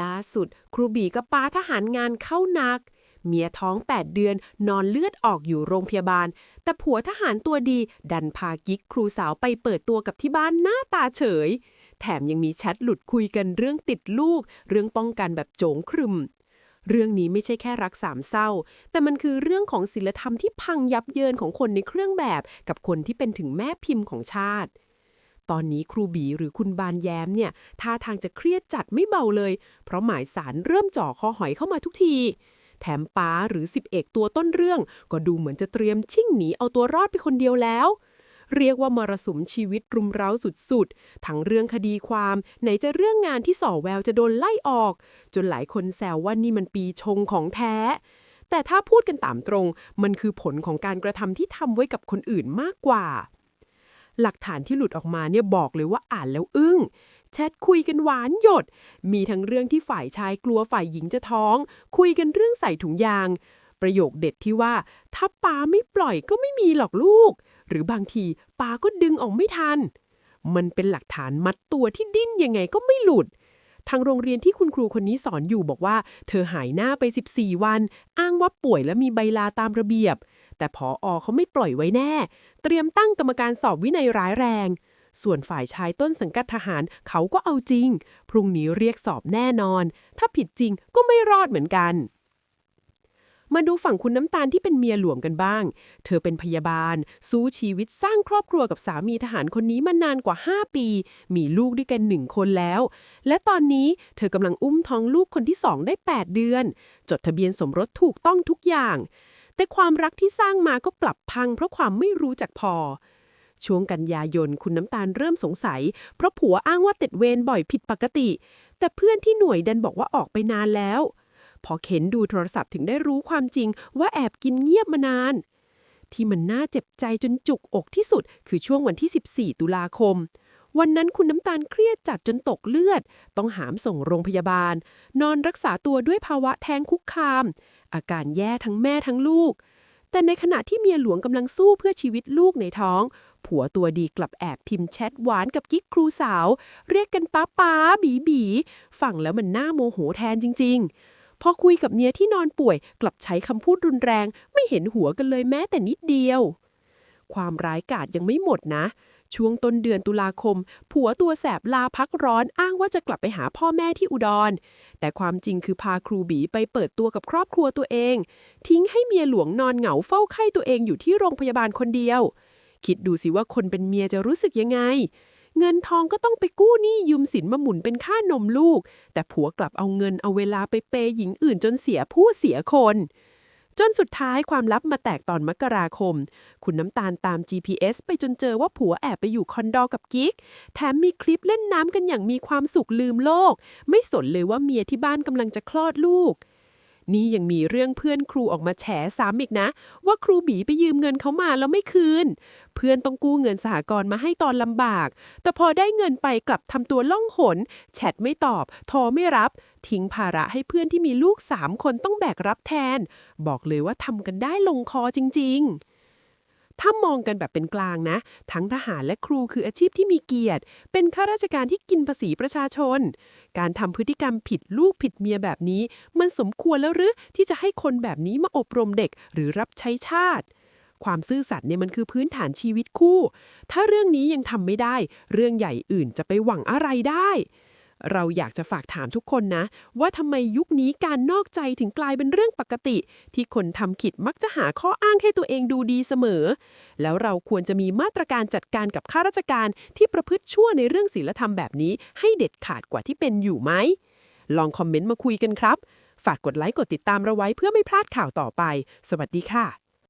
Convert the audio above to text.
ล่าสุด ครูบีกับป้าทหารงานเข้านัก เมียท้อง 8 เดือนนอนเลือดออกอยู่โรงพยาบาล แต่ผัวทหารตัวดีดันพากิ๊กครูสาวไปเปิดตัวกับที่บ้านหน้าตาเฉย แถมยังมีแชทหลุดคุยกันเรื่องติดลูก เรื่องป้องกันแบบโจงครึมเรื่องนี้ไม่ใช่แค่รักสามเศร้า แต่มันคือเรื่องของศิลธรรมที่พังยับเยินของคนในเครื่องแบบ กับคนที่เป็นถึงแม่พิมพ์ของชาติ ตอนนี้ครูบีหรือคุณบานแย้มเนี่ยท่าทางจะเครียดจัดไม่เบาเลย เพราะหมายสารเริ่มจ่อคอหอยเข้ามาทุกที แถมป้าหรือสิบเอกตัวต้นเรื่อง ก็ดูเหมือนจะเตรียมชิ่งหนีเอาตัวรอดไปคนเดียวแล้ว เรียกว่ามรสุมชีวิตรุมเร้าสุดๆ ทั้งเรื่องคดีความ ไหนจะเรื่องงานที่ส่อแววจะโดนไล่ออก จนหลายคนแซวว่านี่มันปีชงของแท้แต่ถ้าพูดกันตามตรง มันคือผลของการกระทำที่ทำไว้กับคนอื่นมากกว่า หลักฐานที่หลุดออกมาเนี่ยบอกเลยว่าอ่านแล้วอึ้งแชทคุยกันหวานหยด มีทั้งเรื่องที่ฝ่ายชายกลัวฝ่ายหญิงจะท้อง คุยกันเรื่องใส่ถุงยาง ประโยคเด็ดที่ว่า ถ้าป้าไม่ปล่อยก็ไม่มีหรอกลูก หรือบางทีป้าก็ดึงออกไม่ทัน มันเป็นหลักฐานมัดตัวที่ดิ้นยังไงก็ไม่หลุด ทางโรงเรียนที่คุณครูคนนี้สอนอยู่บอกว่า เธอหายหน้าไป 14 วัน อ้างว่าป่วยและมีใบลาตามระเบียบ แต่พออเขาไม่ปล่อยไว้แน่ เตรียมตั้งกรรมการสอบวินัยร้ายแรง ส่วนฝ่ายชายต้นสังกัดทหารเขาก็เอาจริง พรุ่งนี้เรียกสอบแน่นอน ถ้าผิดจริงก็ไม่รอดเหมือนกันมาดูฝั่งคุณน้ำตาลที่เป็นเมียหลวงกันบ้าง เธอเป็นพยาบาล สู้ชีวิตสร้างครอบครัวกับสามีทหารคนนี้มานานกว่า 5 ปี มีลูกด้วยกันหนึ่งคนแล้ว และตอนนี้เธอกำลังอุ้มท้องลูกคนที่สองได้ 8 เดือน จดทะเบียนสมรสถูกต้องทุกอย่าง แต่ความรักที่สร้างมาก็ปรับพังเพราะความไม่รู้จักพอ ช่วงกันยายนคุณน้ำตาลเริ่มสงสัย เพราะผัวอ้างว่าติดเวรบ่อยผิดปกติ แต่เพื่อนที่หน่วยดันบอกว่าออกไปนานแล้ว พอเข็นดูโทรศัพท์ถึงได้รู้ความจริงว่าแอบกินเงียบมานาน ที่มันน่าเจ็บใจจนจุกอกที่สุด คือช่วงวันที่ 14 ตุลาคมวันนั้นคุณน้ำตาลเครียดจัดจนตกเลือด ต้องหามส่งโรงพยาบาล นอนรักษาตัวด้วยภาวะแท้งคุกคาม อาการแย่ทั้งแม่ทั้งลูก แต่ในขณะที่เมียหลวงกำลังสู้เพื่อชีวิตลูกในท้อง ผัวตัวดีกลับแอบพิมพ์แชทหวานกับกิ๊กครูสาว เรียกกันป้าป้าบีบีฟังแล้วมันน่าโมโหแทนจริง ๆ พอคุยกับเมียที่นอนป่วยกลับใช้คำพูดรุนแรง ไม่เห็นหัวกันเลยแม้แต่นิดเดียว ความร้ายกาจยังไม่หมดนะ ช่วงต้นเดือนตุลาคม ผัวตัวแสบลาพักร้อนอ้างว่าจะกลับไปหาพ่อแม่ที่อุดร แต่ความจริงคือพาครูบีไปเปิดตัวกับครอบครัวตัวเอง ทิ้งให้เมียหลวงนอนเหงาเฝ้าไข้ตัวเองอยู่ที่โรงพยาบาลคนเดียว คิดดูสิว่าคนเป็นเมียจะรู้สึกยังไง เงินทองก็ต้องไปกู้หนี้ยืมสินมาหมุนเป็นค่านมลูก แต่ผัวกลับเอาเงินเอาเวลาไปเปย์หญิงอื่นจนเสียผู้เสียคน จนสุดท้ายความลับมาแตกตอนมกราคม คุณน้ำตาลตาม GPS ไปจนเจอว่าผัวแอบไปอยู่คอนโดกับกิ๊ก แถมมีคลิปเล่นน้ำกันอย่างมีความสุขลืมโลก ไม่สนเลยว่าเมียที่บ้านกำลังจะคลอดลูก นี่ยังมีเรื่องเพื่อนครูออกมาแฉซ้ำอีกนะ ว่าครูบีไปยืมเงินเขามาแล้วไม่คืน เพื่อนต้องกู้เงินสหกรณ์มาให้ตอนลำบาก แต่พอได้เงินไปกลับทำตัวล่องหน แชทไม่ตอบโทรไม่รับ ทิ้งภาระให้เพื่อนที่มีลูกสามคนต้องแบกรับแทน บอกเลยว่าทำกันได้ลงคอจริง ๆ ถ้ามองกันแบบเป็นกลางนะ ทั้งทหารและครูคืออาชีพที่มีเกียรติ เป็นข้าราชการที่กินภาษีประชาชน การทำพฤติกรรมผิดลูกผิดเมียแบบนี้ มันสมควรแล้วหรือที่จะให้คนแบบนี้มาอบรมเด็กหรือรับใช้ชาติ ความซื่อสัตย์เนี่ยมันคือพื้นฐานชีวิตคู่ ถ้าเรื่องนี้ยังทำไม่ได้ เรื่องใหญ่อื่นจะไปหวังอะไรได้ เราอยากจะฝากถามทุกคนนะ ว่าทำไมยุคนี้การนอกใจถึงกลายเป็นเรื่องปกติ ที่คนทำผิดมักจะหาข้ออ้างให้ตัวเองดูดีเสมอ แล้วเราควรจะมีมาตรการจัดการกับข้าราชการที่ประพฤติชั่วในเรื่องศีลธรรมแบบนี้ ให้เด็ดขาดกว่าที่เป็นอยู่ไหมลองคอมเมนต์มาคุยกันครับ ฝากกดไลค์กดติดตามเราไว้เพื่อไม่พลาดข่าวต่อไป สวัสดีค่ะ